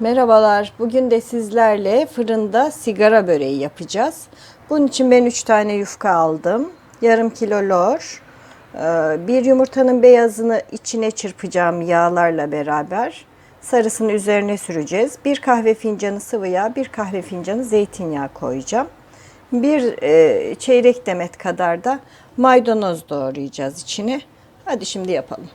Merhabalar. Bugün de sizlerle fırında sigara böreği yapacağız. Bunun için ben 3 tane yufka aldım. Yarım kilo lor. Ee, Bir yumurtanın beyazını içine çırpacağım yağlarla beraber. Sarısını üzerine süreceğiz. Bir kahve fincanı sıvı yağ, bir kahve fincanı zeytinyağı koyacağım. Bir e, çeyrek demet kadar da maydanoz doğrayacağız içine. Hadi şimdi yapalım.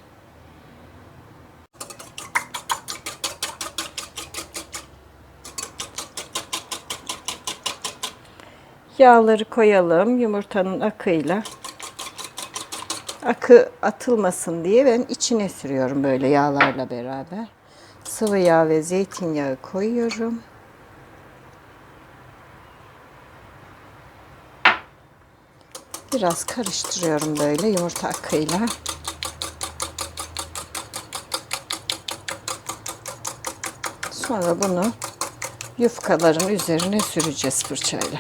Yağları koyalım yumurtanın akıyla. Akı atılmasın diye ben içine sürüyorum böyle yağlarla beraber. Sıvı yağ ve zeytinyağı koyuyorum. Biraz karıştırıyorum böyle yumurta akıyla. Sonra bunu yufkaların üzerine süreceğiz fırçayla.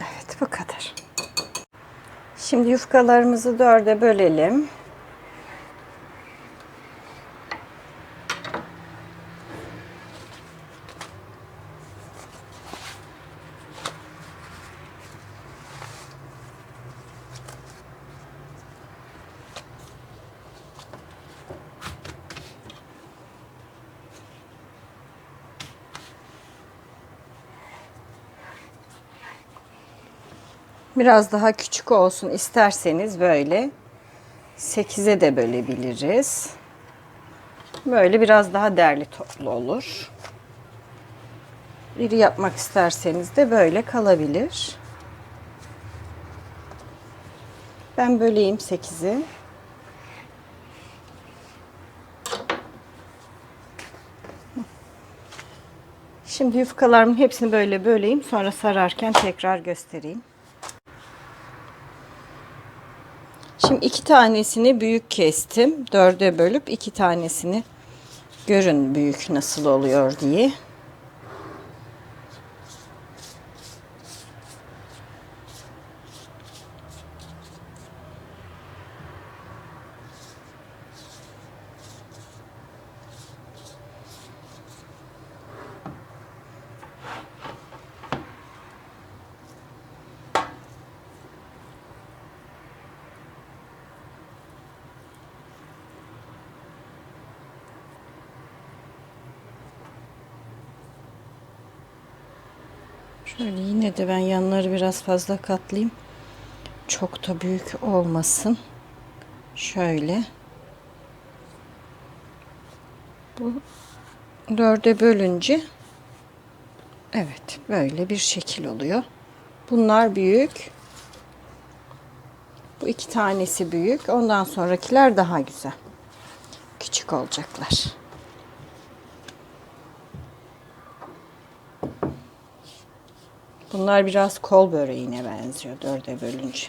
Evet bu kadar. Şimdi yufkalarımızı dörde bölelim. Biraz daha küçük olsun isterseniz böyle 8'e de bölebiliriz. Böyle biraz daha derli toplu olur. İri yapmak isterseniz de böyle kalabilir. Ben böleyim 8'i. Şimdi yufkalarımın hepsini böyle böleyim. Sonra sararken tekrar göstereyim. Şimdi iki tanesini büyük kestim. Dörde bölüp iki tanesini görün büyük nasıl oluyor diye. Şöyle yine de ben yanları biraz fazla katlayayım. Çok da büyük olmasın. Şöyle. Bu dörde bölünce evet böyle bir şekil oluyor. Bunlar büyük. Bu iki tanesi büyük. Ondan sonrakiler daha güzel. Küçük olacaklar. Bunlar biraz kol böreğine benziyor dörde bölünce.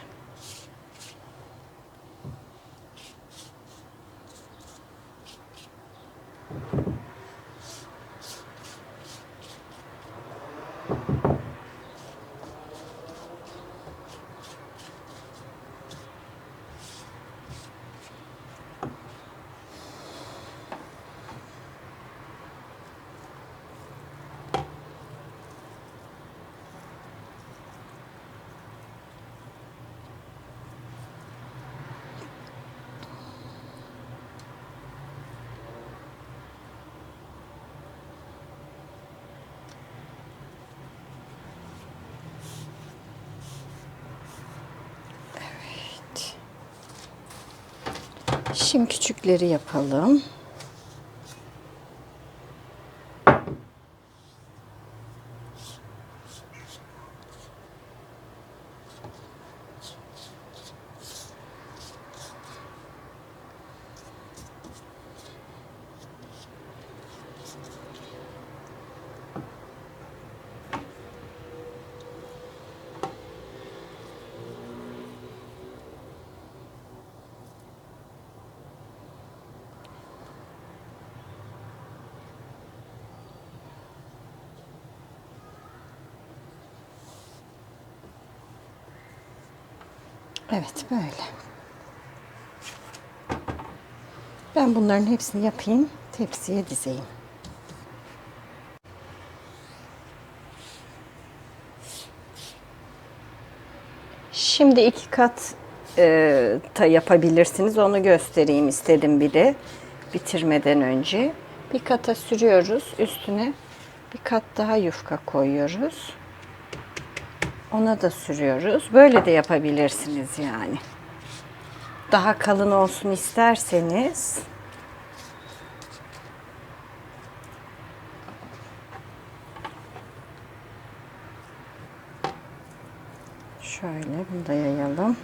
Şimdi küçükleri yapalım. Evet böyle. Ben bunların hepsini yapayım. tepsiye dizeyim. Şimdi iki kat e, da yapabilirsiniz. Onu göstereyim istedim bir de bitirmeden önce. Bir kata sürüyoruz. Üstüne bir kat daha yufka koyuyoruz. Ona da sürüyoruz. Böyle de yapabilirsiniz yani. Daha kalın olsun isterseniz Şöyle bunu da yayalım.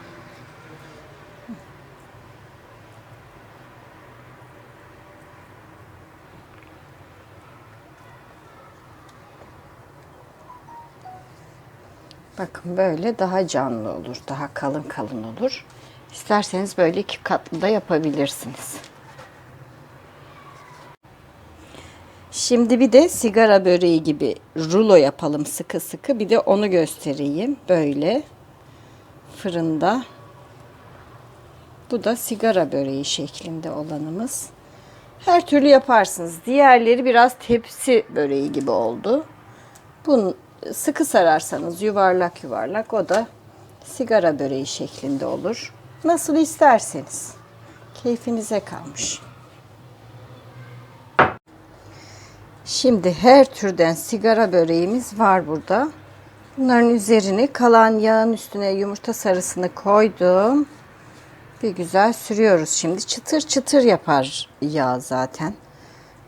Bakın böyle daha canlı olur. Daha kalın kalın olur. İsterseniz böyle iki katlı da yapabilirsiniz. Şimdi bir de sigara böreği gibi rulo yapalım sıkı sıkı. Bir de onu göstereyim. Böyle fırında. Bu da sigara böreği şeklinde olanımız. Her türlü yaparsınız. Diğerleri biraz tepsi böreği gibi oldu. Bunu sıkı sararsanız yuvarlak yuvarlak o da sigara böreği şeklinde olur. Nasıl isterseniz. Keyfinize kalmış. Şimdi her türden sigara böreğimiz var burada. Bunların üzerine kalan yağın üstüne yumurta sarısını koydum. Bir güzel sürüyoruz şimdi. Çıtır çıtır yapar yağ zaten.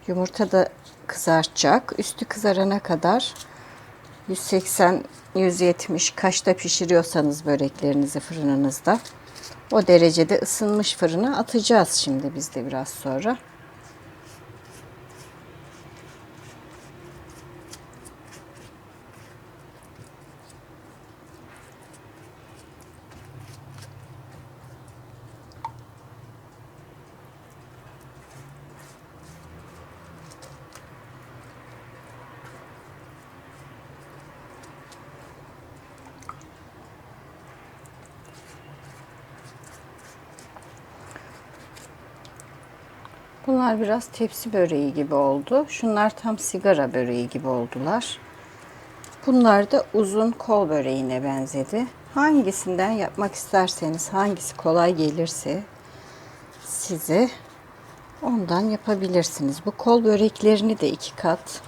Yumurta da kızartacak. Üstü kızarana kadar 180-170 kaçta pişiriyorsanız böreklerinizi fırınınızda o derecede ısınmış fırına atacağız şimdi biz de biraz sonra. Bunlar biraz tepsi böreği gibi oldu. Şunlar tam sigara böreği gibi oldular. Bunlar da uzun kol böreğine benzedi. Hangisinden yapmak isterseniz, hangisi kolay gelirse size ondan yapabilirsiniz. Bu kol böreklerini de iki kat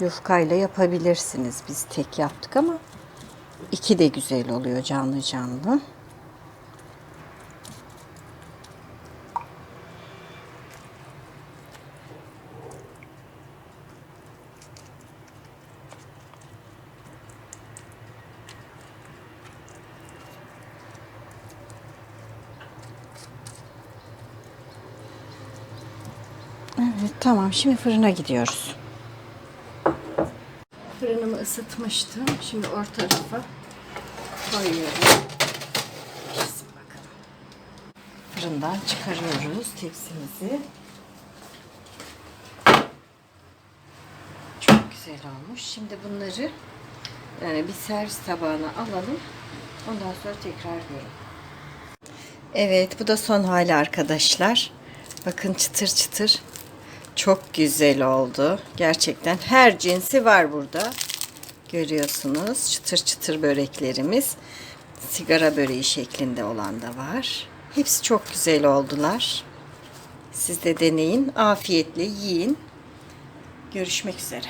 yufkayla yapabilirsiniz. Biz tek yaptık ama iki de güzel oluyor canlı canlı. Tamam şimdi fırına gidiyoruz. Fırınımı ısıtmıştım. Şimdi orta tarafa koyuyorum. Fırından çıkarıyoruz tepsimizi. Çok güzel olmuş. Şimdi bunları yani bir servis tabağına alalım. Ondan sonra tekrar görün. Evet bu da son hali arkadaşlar. Bakın çıtır çıtır. Çok güzel oldu. Gerçekten her cinsi var burada. Görüyorsunuz çıtır çıtır böreklerimiz. Sigara böreği şeklinde olan da var. Hepsi çok güzel oldular. Siz de deneyin. Afiyetle yiyin. Görüşmek üzere.